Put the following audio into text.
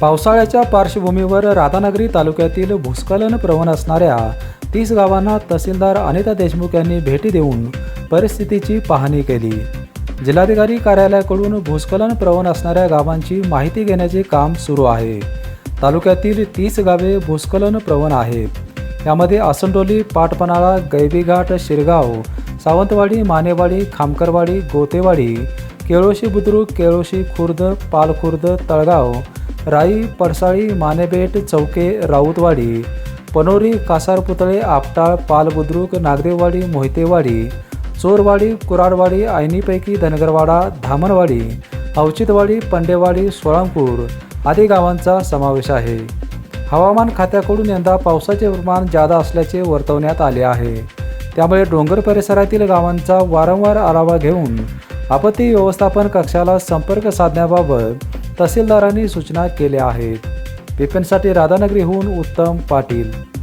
पावसाळ्याच्या पार्श्वभूमीवर राधानगरी तालुक्यातील भूस्खलन प्रवण असणाऱ्या तीस गावांना तहसीलदार अनिता देशमुख यांनी भेटी देऊन परिस्थितीची पाहणी केली. जिल्हाधिकारी कार्यालयाकडून भूस्खलन प्रवण असणाऱ्या गावांची माहिती घेण्याचे काम सुरू आहे. तालुक्यातील तीस गावे भूस्खलन प्रवण आहेत. यामध्ये आसनडोली पाटपनाळा गैबीघाट शिरगाव सावंतवाडी मानेवाडी खामकरवाडी गोतेवाडी केळोशी बुद्रुक केळोशी खुर्द पालखुर्द तळगाव राई पडसाळी मानेबेट चौके राऊतवाडी पनोरी कासारपुतळे आपटाळ पालबुद्रुक नागदेववाडी मोहितेवाडी चोरवाडी कुराडवाडी आयनीपैकी धनगरवाडा धामणवाडी अवचितवाडी पंडेवाडी सोळांपूर आदी गावांचा समावेश आहे. हवामान खात्याकडून यंदा पावसाचे प्रमाण जादा असल्याचे वर्तवण्यात आले आहे. त्यामुळे डोंगर परिसरातील गावांचा वारंवार आढावा घेऊन आपत्ती व्यवस्थापन कक्षाला संपर्क साधण्याबाबत तहसीलदारांनी सूचना केल्या आहेत. पिपेनसाठी राधानगरीहून उत्तम पाटील